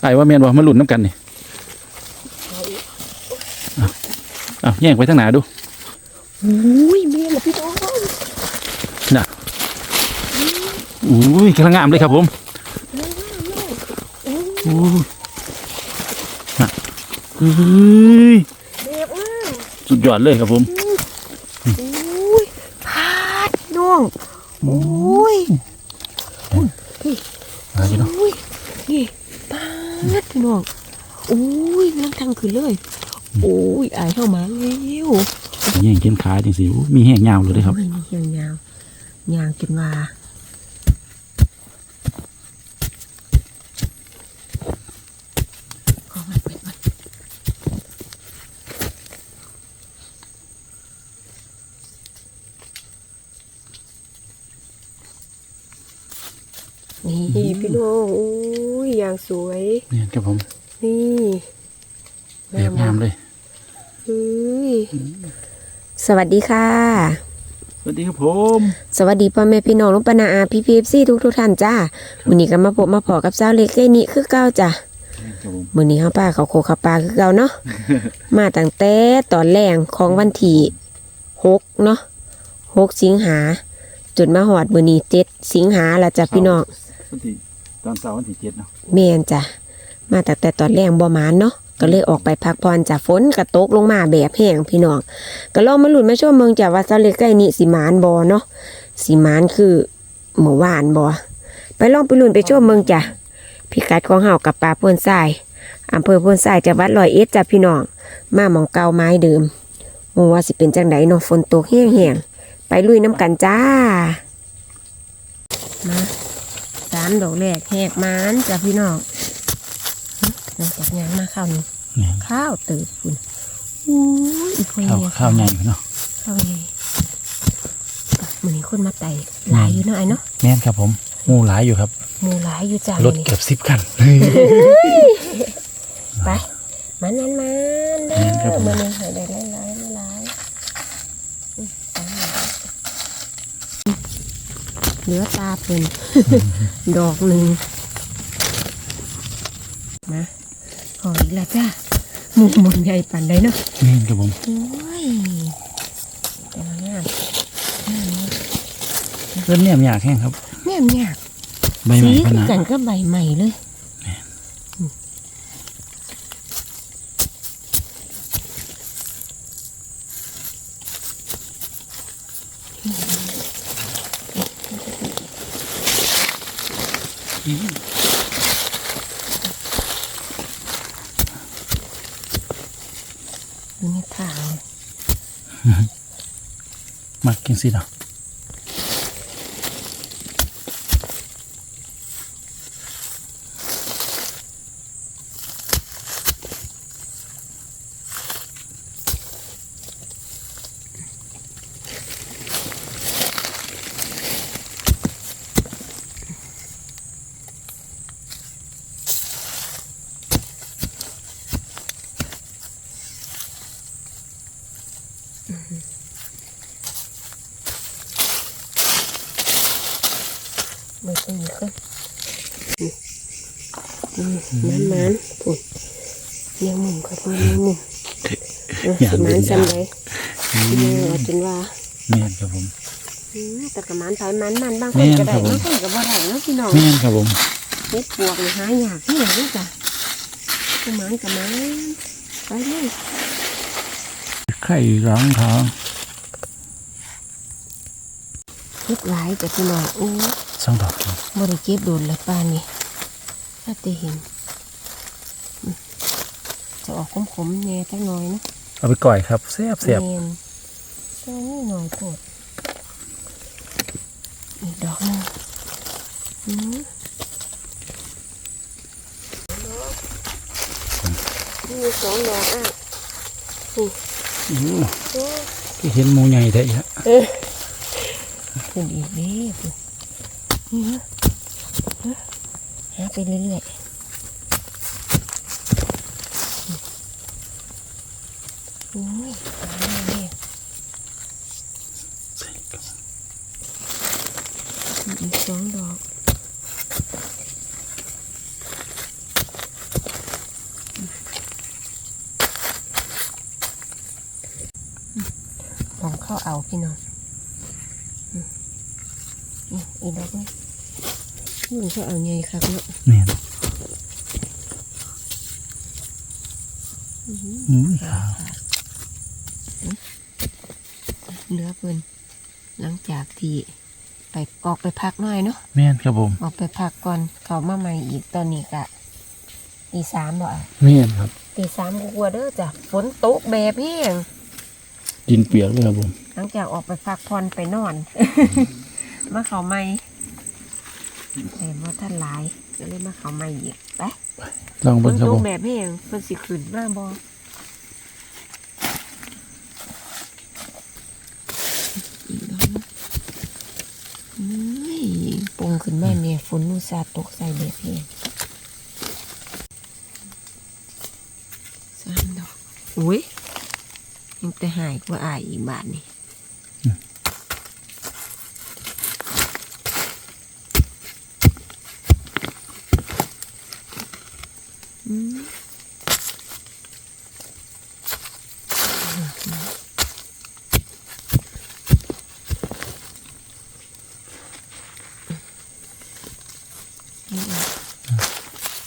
ไอ้ว่าแม่นว่ามาหลุนน้ำกันนี่เอาเอาแย่งไปทางหนาดูอุ้ยแม่ละพี่น้องน่ะอุ้ยกำลังงามเลยครับผมอุ้ยน่ะอุ้ยแม่อ้าวสุดยอดเลยครับผมอุ้ยพาดน้องโอ้ยมาอยู่เนาะ อุ้ยนี่พาด พี่น้องโอ้ยกำลังทางขึ้นเลย โอ้ยอายเข้ามาเร็วแย่งเกินขาจริงสิอู้มีแห้งยาวเลยเด้อครับโอ้ยนี่ยาวยาวยาวจนว่าขอมันเป็นมันนี่พี่น้องโอ้ยอย่างสวย เนี่ย ครับผม นี่แบบงามเลยเฮ้ยสวัสดีค่ะ สวัสดีครับผม สวัสดีพ่อแม่พี่น้องลุงปนาอาพี่พีเอฟซีทุกทุกๆท่านจ้าวันนี้ก็มาพบมาพอกับสาวเล็กเก้นี่คือเก้าจ้ะครับผมมื้อนี้เฮาป้าเขาโคเขาปลาคือเก่าเนาะมาตั้งแต่ตอนแรงของวันที่หกเนาะหกสิงหาจนมาหอดมื้อนี้เจ็ดสิงหาละจ้ะพี่น้องวันที่ตอนเสาร์วันที่เจ็ดเนาะแม่นจ้ะ มาแตั้งแต่ตอนแรงบ่มานเนาะก็เลยออกไปพักผ่อนจากฝนกระตกลงมาแบบแห้งพี่น้องก็ลองมาหลุ้นมาชมเมืองจ้ะว่าสาเล็กใกล้นี่สิหมานบ่เนาะสิหมานคือเมื่อวานบ่ไปลองไปหลุ้นไปชมเมืองจ้ะพิกัดของเฮากับปลาพ่นทรายอำเภอพ่นทรายจังหวัดร้อยเอ็ดจ้ะพี่น้องมาหมองเก่าไม้เดิมบ่ว่าสิเป็นจังไดเนาะฝนตกแห้งๆไปลุยน้ำกันจ้ามาสามดอกแรกแหกมานจ้ะพี่น้อง หลังจากงานมาข้าวนี้เนี่ยข้าวตื่นคุณอู้ยอีกคนข้าวเดียวข้าวใหญ่อยู่เนาะข้าวใหญ่มือนี้คนมาไต่หลายอยู่เนาะไอ้เนาะแม่นครับผมงูหลายอยู่ครับหมูหลายอยู่จ้ารถนี่เกือบสิบคันไปมันมันมันเด้แม่นครับอผมมันนี่หายได้หลายหลายหลายอืมตามมาเหลือตาเป็นดอกหนึ่งมาขออีก แล้วจ้าหมุนหมุนใหญ่ปันได้เนาะแม่นครับผมโอ้ยแต่ละงานงานนี้เพื่อนเนี่ยมอยากแห้งครับแม่มยากใบใหม่สีขนาดกันก็ใบใหม่เลยดูในทาง มักกินสิเนาะ มือตีขึ้นมันมันปุ่นเลี้ยงมุมครับเลี้ยงมุมเออสิมันซ้ำเลยเลี้ยงเอาจนว่าแม่นครับผมอืมแต่กระมันไผมันมันบางคนก็ได้แม่นครับผมบางคนก็บ่ได้เนาะพี่น้องแม่นครับผมเฮ็ดปวกนี่หายากที่ไหนนี่จ้ะกระมันกระมันไปเลยไข่ร้องทองเฮ็ดหลายจ้ะพี่น้องโอ้ สองดอกครับบ่ได้เก็บโดนเลยป้านนี่ถ้าแต่เห็นอืมจะออกขมๆแหน่จักหน่อยเนาะเอาไปก่อยครับแซ่บแซ่บแม่นตัวนี้หน่อยโปดอีกดอกหนึงอืมมีสองดอกอะอู้โอ้ก็เห็นหมูใหญ่แท้อีกฮะขึ้นอีกเด้อนี่นะ หาไปเรื่อยๆโอ้ยอีกสองดอกลองเข้าเอาพี่น้อง อีดอกนี่รุ่นเขาเอาไงครับเนาะแม่นอุ้ยขาวเหลือเพิ่นหลังจากที่ไปออกไปพักหน่อยเนาะแม่นครับผมออกไปพักก่อนเขามาใหม่อีกตอนนี้กะตีสามบ่อะแม่นครับตีสามกลัวาๆเด้อจ้ะฝนตกแบบเพียงดินเปียกเลยครับผมหลังจากออกไปพักผ่อนไปนอน มาเขาใหม่แต่ว่าท่านหลายก็เลยมาเขาใหม่อีกไปลองฝเบิ่งนครับตผกมแบบเพียงเพิ่นสิขึ้นมาบ่อีกแล้วนะอุ้ยปงขึ้นมาเนี่ยฝนอุตส่าห์ตกใส่แบบเพียงสามดอกอุ้ยยังแต่หายกว่าอายอีกบาทนี่ อืม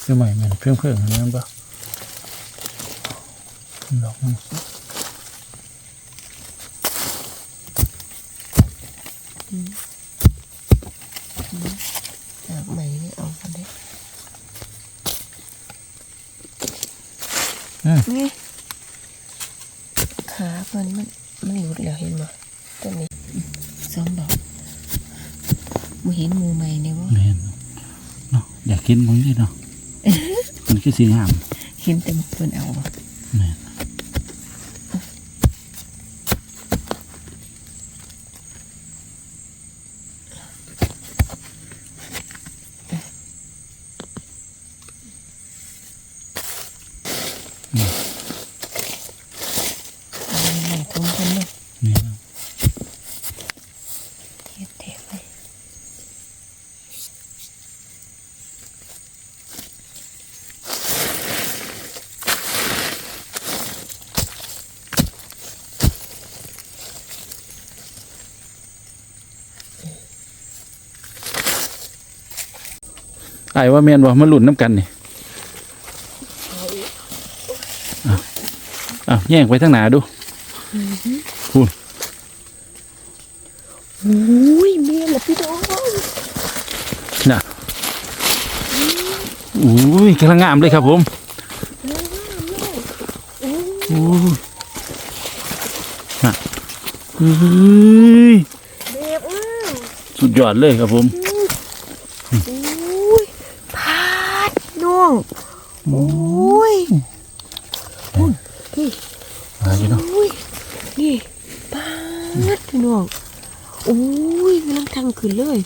คือใหม่แม่นเพิ่งเพิ่งอันนี้มันปะดอกมันดอกใหม่นี่เอาไปเลยนี่ขาเพิ่นมันมันหลุดแล้วเห็นบ่ต้นนี้สองดอกมาเห็นหมูใหม่เนี่ยว่าแม่นเนาะอยากกินมึงดิเนาะมัน คือสีงาม เห็นแต่เพิ่นเอาบ่ แม่นเอาใหม่ทุ่มเพิ่นเนาะ แม่น เฮ็ดแถมเลย ไอ้ว่าแม่นว่ามันหลุนน้ำกันนี่อ้าวอ้าวแย่งไปทางหนาดูพูดอุ้ยเมียละพี่น้องน่ะอุ้ยกำลังงามเลยครับผมอุ้ยน่ะอุ้ยเมียอื้อสุดยอดเลยครับผม อุ้ยพาดน้ องโอ้ยนี่มาอยู่เนาะอุ้ยนี่ปาดพี่น้องโอ้ยกำลังทางขึ้นเลย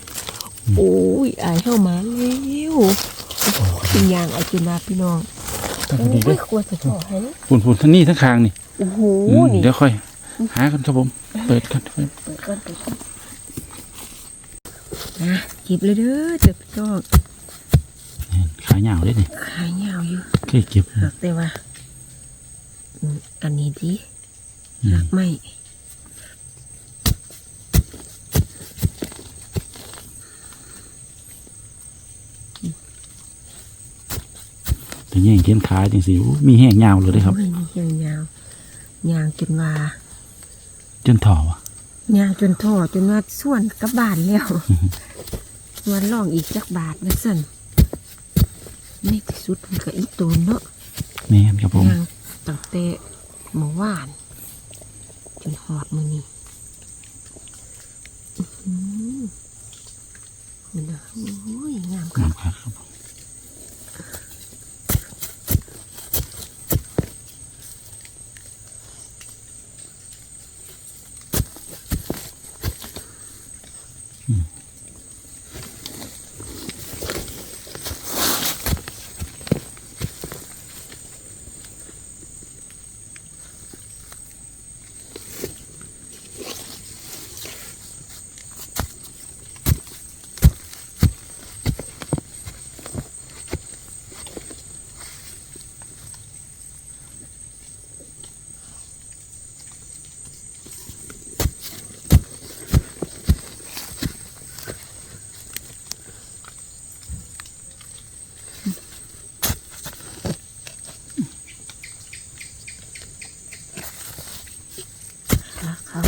โอ้ยอายเข้ามาเร็วกินยางเอากินมาพี่น้องตั้งโอ้ดีเลยยควรจะถอดให้พูนพูนทั้งนี้ทั้งคางนี่โอ้โหอืมนี่เดี๋ยวค่อย หากันครับผม เปิดกันเปิดก่อนเปิดก่อนนะหยิบเลยเด้อเจ็บพี่น้อง ขายาวเลยนี่ขายยาวอยู่เคยเก็บหักแต่ว่าอืมอันนี้ดีอืหัมกไม่แต่แย่งเขียนขายจริงสิอู้มีแห้งยาวเลยเด้อครับ โอ้ยนี่ยาวยาวยาวจนว่าจนถ่อวะยาวจนท่อจนว่าส่วนกับบานแล้ว วันลองอีกจักบาทนะสั่น ไม่ที่สุดมันก็อีกตัวเนาะแม่นครับผมยางตั้งแต่เมื่อวาน จนหอดมือนี้อื้อหือนี่นะโอ้ยงามคงารัมบครับครับ 啊，好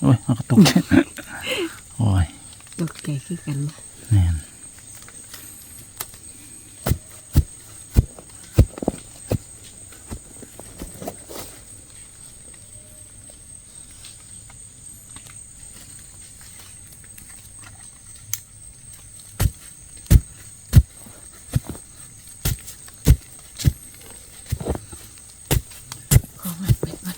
โอ้ยเอากระตุก โอ้ย ตกใจคือกันนะ แม่น ขอมาไปก่อน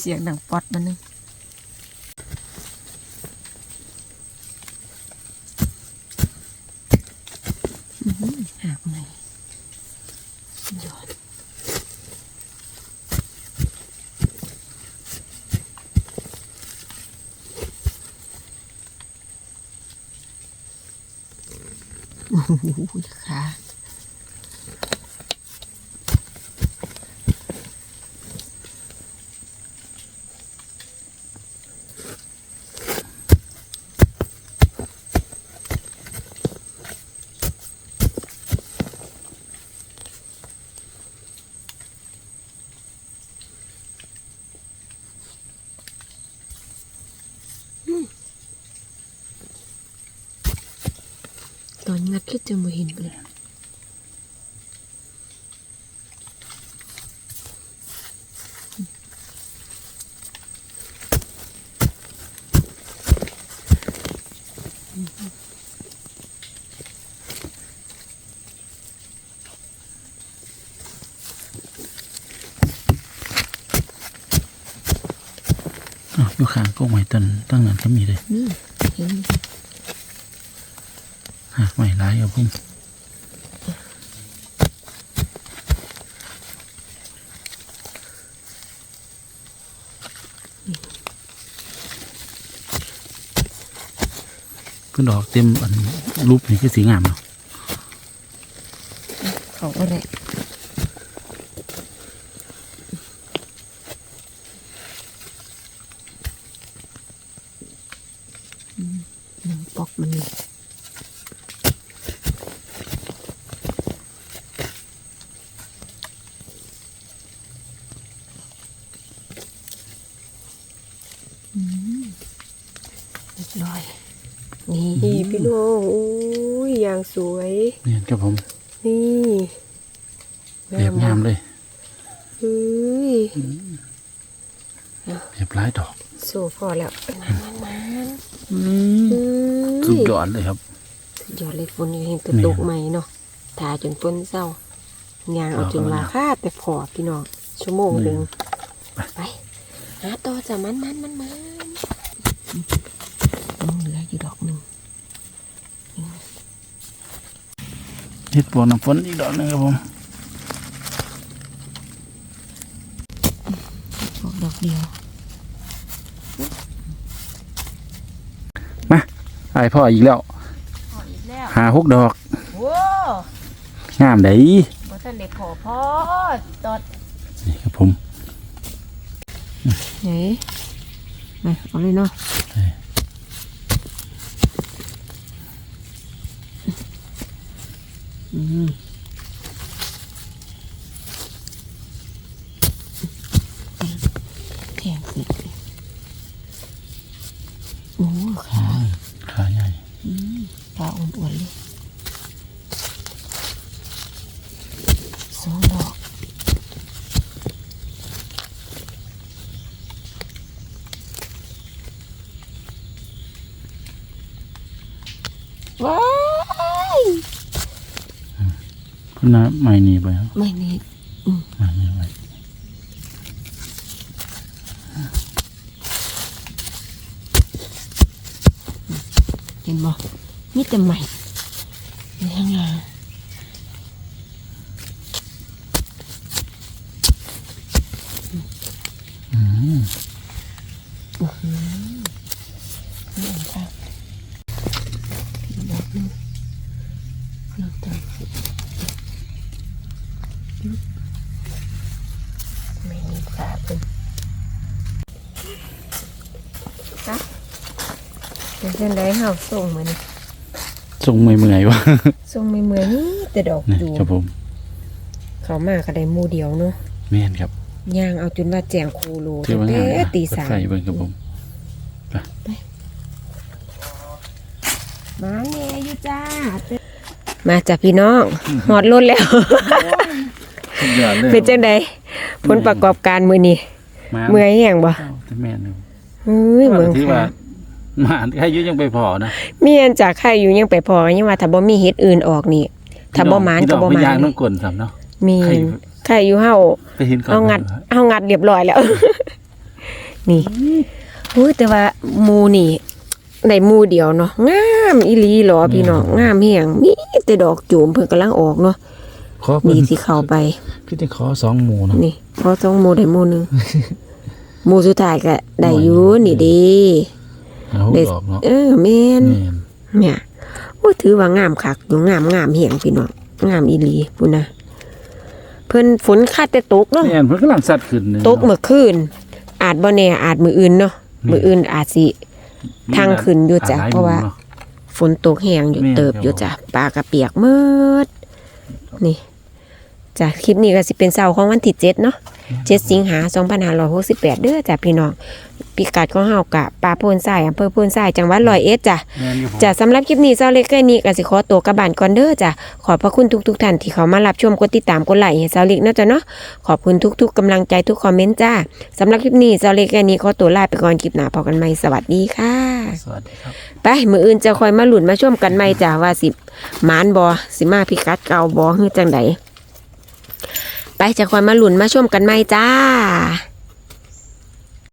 เสียงดังปอดมานึงหากไหนยอดโอ้โหขา ต อนงัดคิดจะมาเห็นกันเลยอ้าวอยู่ข้างก็ไม้ต้นตั้งนั้นก็มีเลยนี่เห็นหาก ไม่ร้ายเอาพุ่มก็ดอกเต็มอันรูปนี่คือสีงามเนาะเขาอะไรอืมหนังปอกมันนี่อืมเรียบร้อย นี่พี่น้องอุ้ยอย่างสวย เนี่ยครับผม นี่ เรียบงามเลย เฮ้ย เรียบร้ายดอกโซ่พอแล้วมันอืมเฮ้ยสุดยอดเลยครับ สุดยอดเลยฝนยังเห็นตัวแม่ตกใหม่เนาะถ่ายจนฝนเศร้างานเอาจนว่าคาดแต่พอพี่น้องชั่วโมงหนึ่งไปหาต่อจะมันมันมันมันยังเหลืออยู่ดอกหนึ่งเฮ็ดปวกน้ำฝนอีกดอกหนึงครับผม พวกดอก เดียว มาไอายพ่ออีกแล้ว พออีกแล้วหาหกดอก โว้งามไดบ่ทันได้พอพอตอดนี่ครับผมไหนมาเอาเลยเนาะอืมแข็งสิโอ้ขา ขาใหญ่ ขาอ้วนๆเลย สองดอกว้ายคุณน้าไม่นี่ไปครับไม่นี่ไม่นี่ไปเห็นบ่มีแต่ใหม่ในข้างหน้า มไม่มีฝาเป็นครับเป็นจังไดเฮาส่งมือนี้ทรงเมื่อยๆวะส่งไม่เหมือนนี่แต่ดอกนี่ดูครับผม เขามาก็ไดหมูเดียวเนาะ แม่นครับ ย่างเอาจนว่าแจงคูโลถือตั้งว่าแต่งามนะตีสามใส่เบิ่งครับผมมาแน่อยู่จ้า มาจ้ะพี่น้องหอดรถแล้ว สุดยอดเลยเป็นจังไดผลประกอบการมื้อนี้มาเมื่อยแห้งบ่เอ้าแต่แม่นอยู่เฮ้ยเมืองถือค่ะว่าหมาใครอยุ่ยังไปพอนะมีอันจากใครอยู่ยังไปพอยังว่าถ้าบ่มีเฮ็ดอื่นออกนี่ถ้าบ่หมานก็บ่หพี่มาน้องนน้องกลนสำเนาะมีใคร ใครอยู่เฮาไปเห็นก่อนเอางัดบ่เอางัดเรียบร้อยแล้ว นี่โอ้ยแต่ว่าหมูนี่ได้หมูเดียวเนาะงามอีหลีหรอพี่น้องงามแฮงมีแต่ดอกจูมเพิ่นกำลังออกเนาะขอเพิ่นี่นสิเข้าไปพี่จะขอสองหมูเนาะนี่พอสองหมูได้หมูหนึงหมูสุดท้ายก็ได้อยู่นี่เดีเอาได้ดอกเนาะเออแม่นแม่นเนี่ยโอ้ยถือว่างามคักอยู่งามงามแฮงพี่น้องงามอีหลีพุ่นนะ เพิ่นฝนคาดแต่ตกเนาะแม่นเพิ่นกำลังสัตว์ขึ้นนี่ตกเมื่อคืน อาจบ่แน่อาจมืออื่นเนาะนี่มืออื่นอาจสิทางขึ้นอยู่จ้ะหลเพราะว่ามุมนฝนตกแห้งอยู่แม่นเติบครับอยู่จ้ะปลากระเปียกมืดนี่จ้ะคลิปนี้ก็สิเป็นเสาร์ของวันที่เจ็ดเนาะเจ็ดสิงหาสองพันห้าร้อยหกสิบแปดเด้อจ้ะพี่น้อง พิกัดของเฮากะปลาโพนทรายอำเภอโพนทรายจังหวัดร้อยเอ็ดจ้ะแม่นอยู่ผม จ้ะสำหรับคลิปนี้เจ้าเล็กแค่นี้ก็สิขอตัวกลับบ้านก่อนเด้อจ้ะขอบพระคุณทุกๆท่านที่เขามารับชมกดติดตามกดไลค์ให้เจ้าเล็กเนาะจ้ะเนาะขอบคุณทุก ๆกำลังใจทุกคอมเมนต์จ้าสำหรับคลิปนี้เจ้าเล็กแค่นี้ขอตัวลาไปก่อนคลิปหน้าพบกันใหม่สวัสดีค่ะ สวัสดีครับ ไปมืออื่นจะคอยมาหลุนมาช่วมกันไหมจ้าว่าสิหมานบอสิมาพิกัดเก่าบอฮือจังใดไปจะคอยมาหลุนมาช่วมกันไหมจ้า